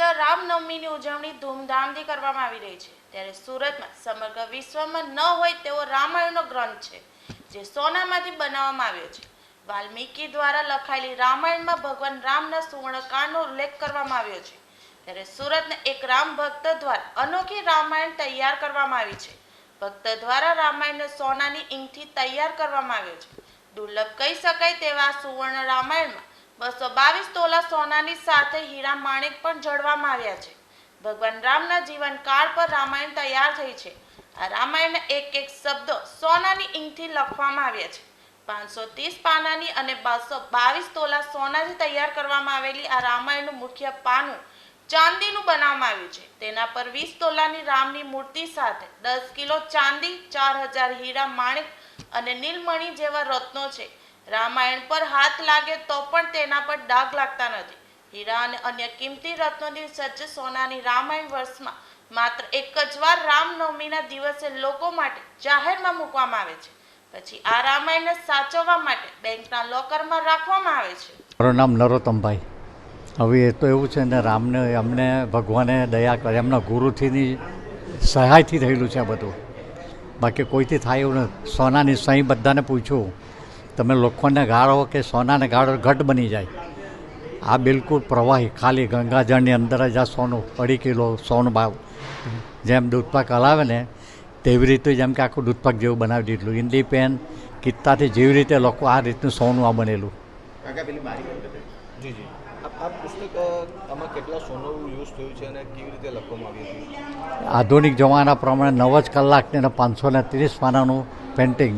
રામનવમીની ઉજવણી ધૂમધામથી કરવામાં આવી રહી છે. ત્યારે સુરતમાં સમગ્ર વિશ્વમાં ન હોય તેવો રામાયણનો ગ્રંથ છે, જે સોનામાંથી બનાવવામાં આવ્યો છે. વાલ્મીકી દ્વારા લખાયેલી રામાયણમાં ભગવાન રામના સુવર્ણકાળનો ઉલ્લેખ કરવામાં આવ્યો છે. ત્યારે સુરતના એક રામ ભક્ત દ્વારા અનોખી રામાયણ તૈયાર કરવામાં આવી છે. ભક્ત દ્વારા રામાયણને સોનાની ઇંકથી તૈયાર કરવામાં આવ્યો છે. દુર્લભ કહી શકાય તેવા સુવર્ણ રામાયણમાં બસો બાવીસ તોલા સોનાની સાથે હીરા માણેક પણ જડવામાં આવ્યા છે. ભગવાન રામના જીવનકાળ પર રામાયણ તૈયાર થઈ છે. આ રામાયણના એક એક શબ્દો સોનાની ઇંકથી લખવામાં આવ્યા છે. પાંચસો ત્રીસ પાનાની અને બસો બાવીસ તોલા સોનાથી તૈયાર કરવામાં આવેલી આ રામાયણનું મુખ્ય પાનું ચાંદીનું બનાવવામાં આવ્યું છે. તેના પર વીસ તોલાની રામની મૂર્તિ સાથે દસ કિલો ચાંદી, ચાર હજાર હીરા માણેક અને નીલમણી જેવા રત્નો છે. રામાયણ પર હાથ લાગે તો પણ તેના પર ડાઘ લાગતા નથી. હીરા અને અન્ય કિંમતી રત્નોની સજ્જ સોનાની રામાયણ વર્ષમાં માત્ર એક જ વાર રામનવમીના દિવસે લોકો માટે જાહેરમાં મૂકવામાં આવે છે. પછી આ રામાયણને સાચવવા માટે બેંકના લોકરમાં રાખવામાં આવે છે. મારું નામ નરોત્તમભાઈ. હવે એ તો એવું છે ને રામને, અમને ભગવાને દયા કરે, એમના ગુરુથીની સહાયથી થયેલું છે આ બધું. બાકી કોઈથી થાય એવું નથી. સોનાની સહી બધાને પૂછ્યું તમે લોખંડને ગાળો કે સોનાને ગાળો ઘટ બની જાય. આ બિલકુલ પ્રવાહી ખાલી ગંગાજળની અંદર જ આ સોનું અઢી કિલો સોનું ભાવ જેમ દૂધપાક હલાવે ને તેવી રીતે જેમ કે આખું દૂધપાક જેવું બનાવી દીધું ઇન્ડી પેન કિત્તાથી જેવી રીતે લોકો આ રીતનું સોનું આ બનેલું. કાકા પેલી બારી બંધ કરી દે. જી જી. આ આ પુસ્તક અ, આમાં કેટલા સોનું યુઝ થયું છે અને કેવી રીતે લખવામાં આવ્યું હતું આધુનિક જમાના પ્રમાણે નવ જ કલાકને પાંચસો ને ત્રીસ પાનાનું પેઇન્ટિંગ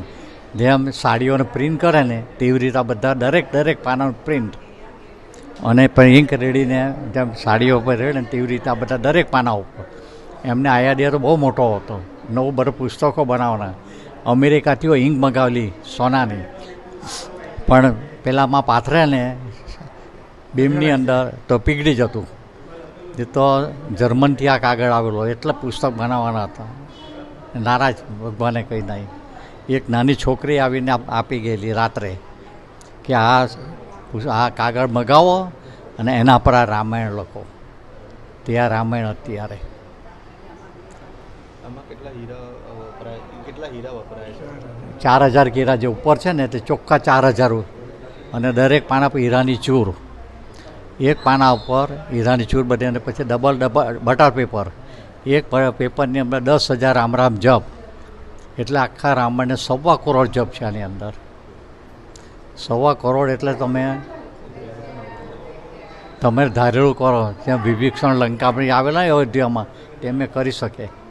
જેમ સાડીઓને પ્રિન્ટ કરે ને, તેવી રીતે આ બધા દરેક દરેક પાનાનું પ્રિન્ટ અને પણ ઇંક રેડીને જેમ સાડીઓ પર રેડે તેવી રીતે આ બધા દરેક પાના ઉપર. એમને આઈડિયા તો બહુ મોટો હતો. નવું બધું પુસ્તકો બનાવવાના. અમેરિકાથી ઇંક મગાવેલી સોનાની. પણ પેલામાં પાથરે ને બીમની અંદર તો પીગળી જતું. એ તો જર્મનથી આ કાગળ આવેલો. એટલે પુસ્તક બનાવવાના હતા. નારાજ ભગવાને કહી નહીં એક નાની છોકરી આવીને આપી ગયેલી રાત્રે કે આ આ કાગળ મગાવો અને એના પર આ રામાયણ લખો. તે આ રામાયણ અત્યારે. ચાર હજાર કેરા જે ઉપર છે ને તે ચોખ્ખા ચાર હજાર અને દરેક પાના પર હીરાની ચૂર. એક પાના ઉપર હીરાની ચૂર બને અને પછી ડબલ ડબલ બટર પેપર. એક પેપરની અંદર દસ હજાર રામ રામ જપ. એટલે આખા રામાયણને સવા કરોડ જપ છે આની અંદર. સવા કરોડ એટલે તમે તમે ધારેલું કરો ત્યાં વિભીક્ષણ લંકામાં આવેલા હોય અયોધ્યામાં તે મેં કરી શકે.